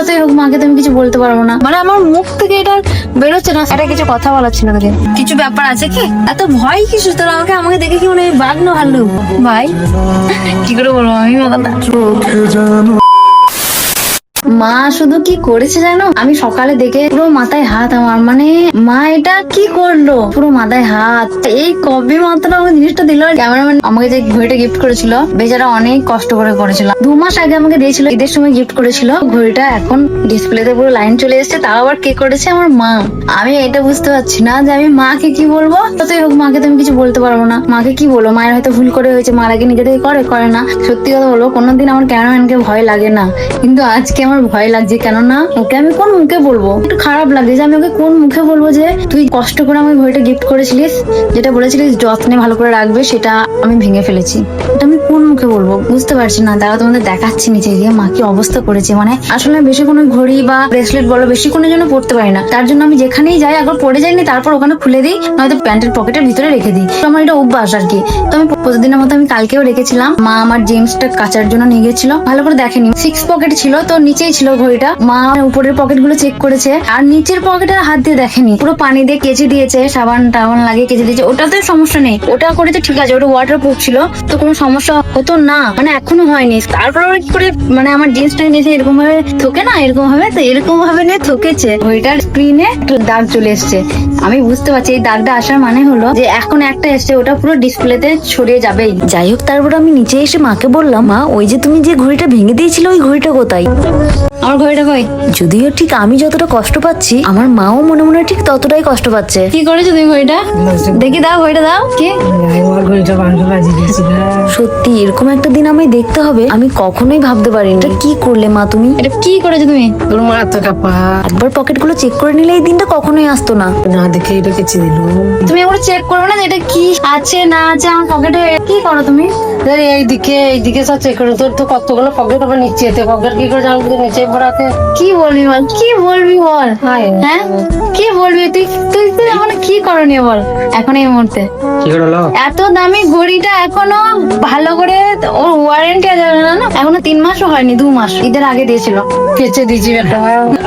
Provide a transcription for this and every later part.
যতই হোক মাকে তো আমি কিছু বলতে পারব না। মানে আমার মুখ থেকে এটা বেরোচ্ছে না। এটা কিছু কথা বলার ছিল তোকে। কিছু ব্যাপার আছে কি? এত ভয় কি সুস্থ আমাকে আমাকে দেখে কি মনে হয় বাঘ না ভাল্লুক? ভাই। কি করে বলব? আমি মা শুধু কি করেছে জানো? আমি সকালে দেখে পুরো মাথায় হাত আমার মানে মা এটা কি করল? পুরো মাথায় হাত। এই কবে মাত্র আমাকে জিনিসটা দিল? ক্যামেরাম্যান আমাকে যে ঘড়িটা গিফট করেছিল, বেচারা অনেক কষ্ট করে করেছিল। দু মাস আগে আমাকে দিয়েছিল, ঈদের সময় গিফট করেছিল। ঘড়িটা এখন ডিসপ্লেতে পুরো লাইন চলে এসেছে, তাও আবার কে করেছে? আমার মা। আমি এটা বুঝতে পারছি না যে আমি মাকে কি বলব। যতই হোক, মাকে তো আমি কিছু বলতে পারব না। মাকে কি বলব? মায়ের হয়তো ভুল করে হয়েছে, মারা কি নিজে থেকে করে করে না। সত্যি কথা বলব, কোনোদিন আমার ক্যামেরাম্যানকে ভয় লাগে না। কিন্তু আজকে আমার ভয় লাগছে কেননা ওকে আমি কোন মুখে বলব? একটু খারাপ লাগছে যে আমি ওকে কোন মুখে বলব যে তুই কষ্ট করে আমাকে ঘড়িটা গিফট করেছিলিস? যেটা বলেছিলিস যত্নে ভালো করে রাখবে, সেটা আমি ভেঙে ফেলেছি। এটা আমি কোন মুখে বলব? বুঝতে পারছি না, তারা তোমাদের দেখাচ্ছি নিচে গিয়ে, মা কি অবস্থা করেছে? মানে আসলে বেশি কোনো ঘড়ি বা ব্রেসলেট বলো, বেশি কোনো জন্য পড়তে পারি না। তার জন্য আমি যেখানেই যাই, একবার পড়ে যাইনি, তারপর ওখানে খুলে দিই, নয়তো প্যান্টের পকেটের ভিতরে রেখে দিই। তো আমার এটা অভ্যাস আর কি। তো আমি প্রতিদিনের মতো আমি কালকেও রেখেছিলাম। মা আমার জিন্সটা কাচার জন্য নিয়ে গেছিল। ভালো করে দেখেনি। সিক্স পকেট ছিল, তো নিচেই ছিল ঘড়িটা। মা উপরের পকেটগুলো চেক করেছে, আর নিচের পকেটে হাত দিয়ে দেখেনি। পুরো পানি দিয়ে কেচে দিয়েছে সাবান টাবান লাগিয়ে কেচে দিয়েছে। ওটাতে সমস্যা নেই। ওটা করেছে ঠিক আছে, ওটা ওয়াটার প্রুফ ছিল। তো কোনো সমস্যা হতো না মানে এখনও হয়নি। তারপর কি করে মানে আমার জিন্সটা নিয়েছে এরকম ভাবে থোকে না এরকম ভাবে তো এরকম ভাবে নিয়ে থকেছে। ওইটার স্ক্রিনে একটু দাগ চলে এসছে। আমি বুঝতে পারছি এই দাগটা আসার মানে হলো যে এখন একটা এসছে ওটা পুরো ডিসপ্লেতে ছড়িয়ে যাবেই। যাই হোক তারপর আমি নিচে এসে মাকে বললাম মা ওই যে তুমি যে ঘড়িটা ভেঙে দিয়েছিলে ওই ঘড়িটা কোথায়? আমার ঘড়িটা কই? যদিও ঠিক আমি যতটা কষ্ট পাচ্ছি আমার মাও মনে মনে ঠিক ততটাই কষ্ট পাচ্ছে। কি করেছ তুমি ঘড়িটা? দেখি দাও ঘড়িটা দাও। কি? না সত্যি এরকম একটা দিন আমায় দেখতে হবে আমি কখনোই ভাবতে পারিনি। এটা কি করলে মা তুমি? এটা কি করেছ তুমি? তোর মা তো কাপা। একবার পকেটগুলো চেক করে নিলে এই দিনটা কখনোই আসতো না। না দেখে এটা কেচে দিল। তুমি একবার চেক করবে না এটা কি আছে না আছে আমার পকেটে? কি করো তুমি? এইদিকে এইদিকে সব চেক করে। তোর তো কতগুলো পকেট আবার নিচে? এতে পকেট কি করে জানবি? নিচে ভরাতে। কি বলবি বল? কি বলবি বল? হ্যাঁ। কি বলবি? তুই তুই তুই এখন কি করণীয় বল? এখন এই মুহূর্তে। এত দামি ঘড়িটা এখনও ভালো করে ওর ওয়ারেন্টি আছে না না? এখনও তিন মাসও হয়নি দু মাস। ঈদের আগে দিয়েছিল। কেচে দিয়েছি একটা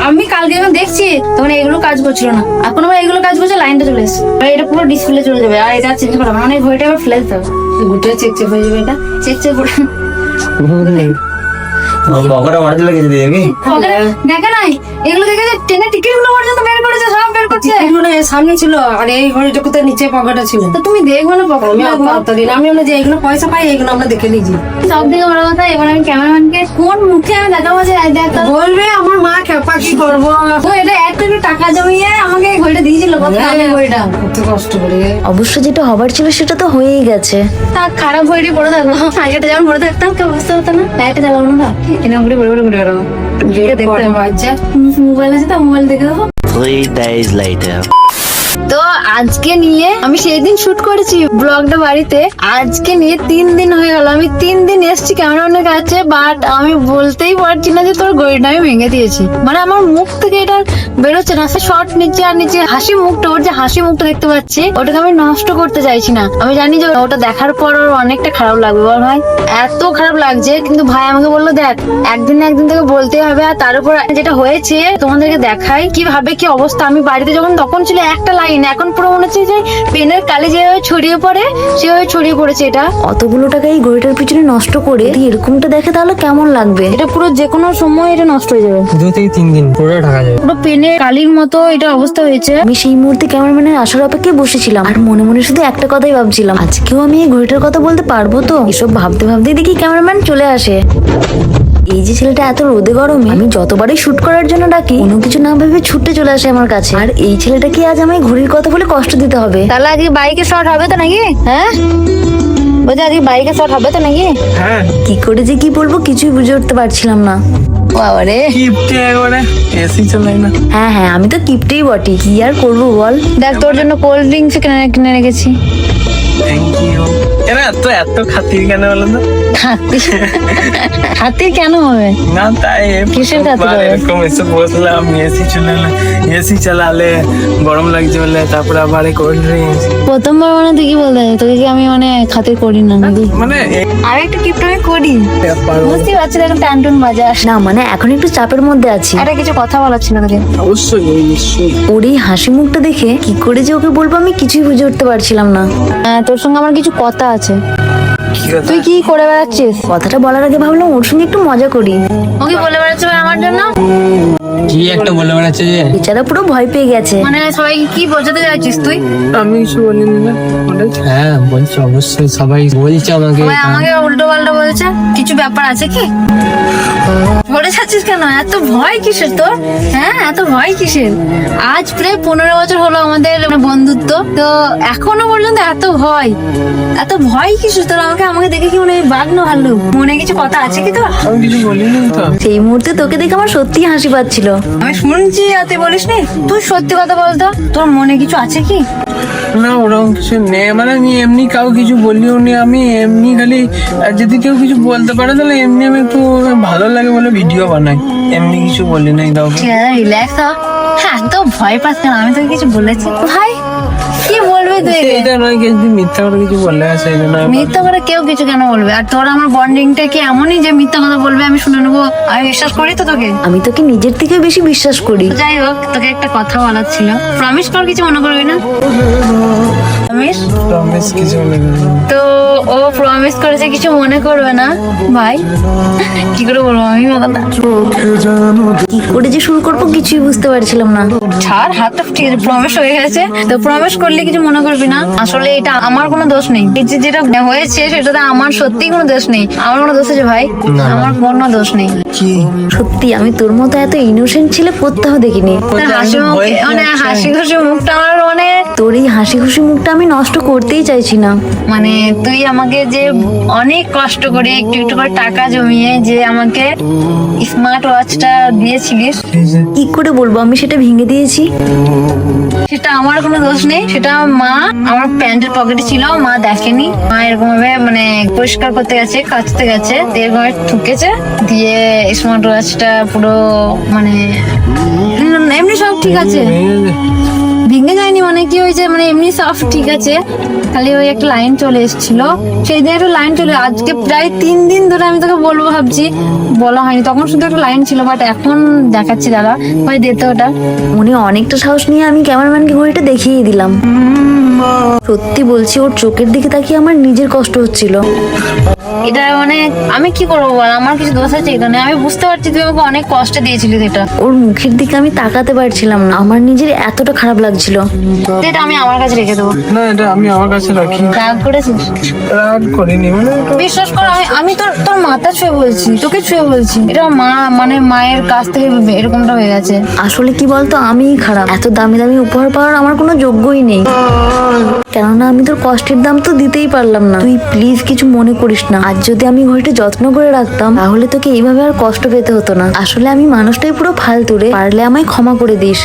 আমি কালকে যখন দেখছি তখন এগুলো কাজ করছিল না। এখন আবার এগুলো কাজ করছে লাইনটা চলে এসছে। এটা পুরো ডিসপ্লে চলে যাবে। আর এটা চেঞ্জ করা মানে ঘড়িটা আবার ফেলে দিতে হবে। গোটা চেক চেক হয়ে যাবে এটা। চেক চেক করে পকেটে লেগেছে দেখা নাই? এগুলো দেখে যে ট্রেনের টিকিটগুলো পর্যন্ত বের করেছে সব বের করছে। এগুলো সামনে ছিল আর এই ঘড়িটা কোথায় নিচে পকেটে ছিল। তো তুমি দেখবে না পকেট আমি অতদিন আমি আমরা যে এগুলো পয়সা পাই এগুলো আমরা দেখে নিয়েছি সব থেকে বড় কথা এবার আমি ক্যামেরাম্যানকে কোন মুখে আমি দেখাবো যে দেখ বলবে আমার মা খেপা কি করব? ও এটা এত একটু টাকা জমিয়ে আমাকে এই ঘড়িটা দিয়েছিল কত দামি ঘড়িটা। কত কষ্ট করে। অবশ্য যেটা হবার ছিল সেটা তো হয়েই গেছে। তা খারাপ ঘড়ি পড়ে থাকব আগেটা যেমন পড়ে থাকতাম কেউ বুঝতে হতো না। লাইটে জ্বালাবো না এরকম করে পড়ে পড়ে ঘুরে বেড়াবো ঘুরে দেখতে পরে। মোবাইল আছে তো মোবাইল দেখে দেবো। Three days later. তো আজকে নিয়ে আমি সেই দিন শুট করেছি ব্লগটা বাড়িতে। আজকে নিয়ে তিন দিন হয়ে গেল। আমি তিন দিন এসেছি ক্যামেরাম্যানের কাছে বাট আমি বলতেই পারছি না যে তোর গড়িটা আমি ভেঙে দিয়েছি। মানে আমার মুখ থেকে এটা বেরোচ্ছে না শর্ট নিচে আর নিচে হাসি মুখটা, ওর যে হাসি মুখটা দেখতে পাচ্ছি, ওটাকে আমি নষ্ট করতে চাইছি না। আমি জানি যে ওটা দেখার পর ওর অনেকটা খারাপ লাগবে। বল ভাই, এত খারাপ লাগছে, কিন্তু ভাই আমাকে বলল, দেখ, একদিন না একদিন থেকে বলতে হবে। আর তার উপর যেটা হয়েছে, তোমাদেরকে দেখাই, কীভাবে কি অবস্থা। আমি বাড়িতে যখন, তখন ছিল একটা লাইন এখন পুরো মনে হচ্ছে যে পেনের কালি যেভাবে ছড়িয়ে পড়ে সেভাবে ছড়িয়ে পড়েছে এটা। অতগুলো টাকা এই ঘড়িটার পিছনে নষ্ট করে যদি এরকমটা দেখে তাহলে কেমন লাগবে? এটা পুরো যে কোনো সময় এটা নষ্ট হয়ে যাবে। দু থেকে তিন দিন পুরো ঢাকা যাবে। পুরো পেনের কালির মতো এটা অবস্থা হয়েছে। আমি সেই মুহূর্তে ক্যামেরাম্যানের আসার অপেক্ষায় বসেছিলাম। আর মনে মনে শুধু একটা কথাই ভাবছিলাম আজকেও আমি এই ঘড়িটার কথা বলতে পারব তো? এসব ভাবতে ভাবতেই দেখি ক্যামেরাম্যান চলে আসে। এই যে ছেলেটা এত রোদে গরমে আমি যতবারই শুট করার জন্য ডাকি কোনো কিছু না ভেবে ছুটে চলে আসে আমার কাছে। আর এই ছেলেটা কি আজ আমায় ঘড়ির কথা বলে কষ্ট দিতে হবে। তাহলে আজকে বাইকে শর্ট হবে তো নাকি? হ্যাঁ? বলছি আজকে বাইকে শর্ট হবে তো নাকি? হ্যাঁ। কি করে যে কি বলব কিছুই বুঝে উঠতে পারছিলাম না। বাবারে। কিপটে একবারে এসি চলে না। হ্যাঁ হ্যাঁ আমি তো কিপটেই বটি। কি আর করব বল? দেখ তোর জন্য কোল্ড ড্রিঙ্কস কিনে কিনে রেখেছি। থ্যাংক ইউ এরা এত এত খাতির কেন বলো হাতি কেন হবে? না তাই কিসের খাতির হবে? এরকম এসে বসলাম এসি চলে এসি চালালে গরম লাগছে বলে তারপরে আবার কোল্ড ড্রিঙ্কস প্রথমবার মানে তুই কি বলতে? তোকে কি আমি মানে খাতির করি না নাকি? মানে আর একটা গিফট আমি করি। বুঝতে পারছি এখন টান টুন বাজাস না মানে এখন একটু চাপের মধ্যে আছি। একটা কিছু কথা বলার ছিল তোকে। অবশ্যই নিশ্চয়ই ওর এই হাসি মুখটা দেখে কি করে যে ওকে বলব আমি কিছুই বুঝে উঠতে পারছিলাম না। হ্যাঁ, তোর সঙ্গে আমার কিছু কথা আছে। তুই কি করে বেড়াচ্ছিস? কথাটা বলার আগে ভাবলাম ওর সঙ্গে একটু মজা করি। ও কি বলে বেড়াচ্ছে ভাই আমার জন্য? কি একটা বলে বেড়াচ্ছে যে? বেচারা পুরো ভয় পেয়ে গেছে। মানে সবাইকে কি বোঝাতে যাচ্ছিস তুই? আমি কিছু বলিনি না হ্যাঁ বলছি অবশ্যই সবাই বলছে আমাকে। আমাকে উল্টো পাল্টা বলছে। কিছু ব্যাপার আছে কি? বলে যাচ্ছিস কেন? এত ভয় কিসের তোর? হ্যাঁ এত ভয় কিসের? আজ প্রায় পনেরো বছর হলো আমাদের বন্ধুত্ব তো এখনও পর্যন্ত এত ভয়। এত ভয় কিসের তোর? আমাকে আমাকে দেখে কি মনে হয় বাঘ না ভাল্লুক মনে কিছু কথা আছে কি তোর? কিছু বলিনি তো। সেই মুহূর্তে তোকে দেখে আমার সত্যি হাসি পাচ্ছিল। আমি শুনছি আর তুই বলিস নি তুই সত্যি কথা বলতো? তোর মনে কিছু আছে কি? না, ওরকম কিছু নেই। মানে আমি এমনি কাউ কিছু বলিও নি আমি, এমনি খালি যদি কেউ কিছু বলতে পারে, তাহলে এমনি আমি একটু ভালো লাগে বলে ভিডিও বানাই। এমনি কিছু বলি নাই ঠিক রিল্যাক্স হ্যাঁ তো ভয় পাচ্ছে আমি তো কিছু বলেছি। ভাই, কি বলবি? তুই এটা নয় কি মিথ্যা করে কিছু বলে আসে জন্য মিথ্যা করে কেউ কিছু কেন বলবে? আর তোর আমার বন্ডিংটা কি এমনই যে মিথ্যা কথা বলবে? আমি শুনে নেব। আমি বিশ্বাস করি তো তোকে? আমি তোকে নিজের থেকে বেশি বিশ্বাস করি। যাই হোক তোকে একটা কথা বলার ছিল। প্রমিস কর কিছু মনে করবি না? প্রমিস Promise কিছু। তো ও প্রমিস করেছে কিছু মনে করবে না। ভাই কি করে বলব আমি কি করে যে শুরু করব কিছুই বুঝতে পারছিলাম না। ছাড় হাতটা প্রমিস হয়ে গেছে। তো প্রমিস করলে কিছু মনে করবি না। আসলে এটা আমার কোনো দোষ নেই। যে যেটা হয়েছে সেটাতে আমার সত্যি কোনো দোষ নেই। আমার কোনো দোষ আছে ভাই? আমার কোনো দোষ নেই। সত্যি আমি তোর মতো এত ইনোসেন্ট ছেলে কোথাও দেখিনি। হাসি মুখ মানে হাসি খুশি মুখটা আমার মানে তোর এই হাসি খুশি মুখটা আমি নষ্ট করতেই চাইছি না। মানে তুই আমাকে যে অনেক কষ্ট করে একটু একটু করে টাকা জমিয়ে যে আমাকে স্মার্ট ওয়াচটা দিয়েছিলিস। কি করে বলব? আমি সেটা ভেঙে দিয়েছি। সেটা আমার কোনো দোষ নেই। সেটা মা আমার প্যান্টের পকেটে ছিল মা দেখেনি। মা এরকম ভাবে মানে পরিষ্কার করতে গেছে কাচতে গেছে এরকম ভাবে ঠুকেছে দিয়ে স্মার্ট ওয়াচটা পুরো মানে এমনি সব ঠিক আছে। ভেঙে যায়নি মানে কি হয়েছে মানে এমনি সব ঠিক আছে। খালি ওই একটা লাইন চলে এসেছিল। সেই দিন একটু লাইন চলে আজকে প্রায় তিন দিন ধরে আমি তোকে বলব ভাবছি বলা হয়নি। তখন শুধু একটা লাইন ছিল বাট এখন দেখাচ্ছি দাদা। ভাই দিতে ওটা। উনি অনেকটা সাহস নিয়ে আমি ক্যামেরাম্যানকে ঘড়িটা দেখিয়ে দিলাম। সত্যি বলছি ওর চোখের দিকে তাকিয়ে আমার নিজের কষ্ট হচ্ছিল। এটা মানে আমি কি করব বল? আমার কিছু দোষ আছে এখানে। আমি বুঝতে পারছি তুই আমাকে অনেক কষ্ট দিয়েছিলি এটা ওর মুখের দিকে আমি তাকাতে পারছিলাম না। আমার নিজের এতটা খারাপ লাগছিল এটা আমি আমার কাছে রেখে দেবো। না এটা আমি আমার কাছে রাখি। রাগ করেছিস? রাগ করিনি মানে বিশ্বাস কর আমি আমি তোর তোর মাথা ছুঁয়ে বলছি তোকে ছুঁয়ে বলছি। এটা মা মানে মায়ের কাছ থেকে এরকমটা হয়ে গেছে। আসলে কি বলতো আমিই খারাপ। এত দামি দামি উপহার পাওয়ার আমার কোনো যোগ্যই নেই। কেননা আমি তোর কষ্টের দাম তো দিতেই পারলাম না। তুই প্লিজ কিছু মনে করিস না। আর যদি আমি ঘড়িটা যত্ন করে রাখতাম তাহলে তোকে এইভাবে আর কষ্ট পেতে হতো না। আসলে আমি মানুষটাই পুরো ফালতুরে পারলে আমায় ক্ষমা করে দিস।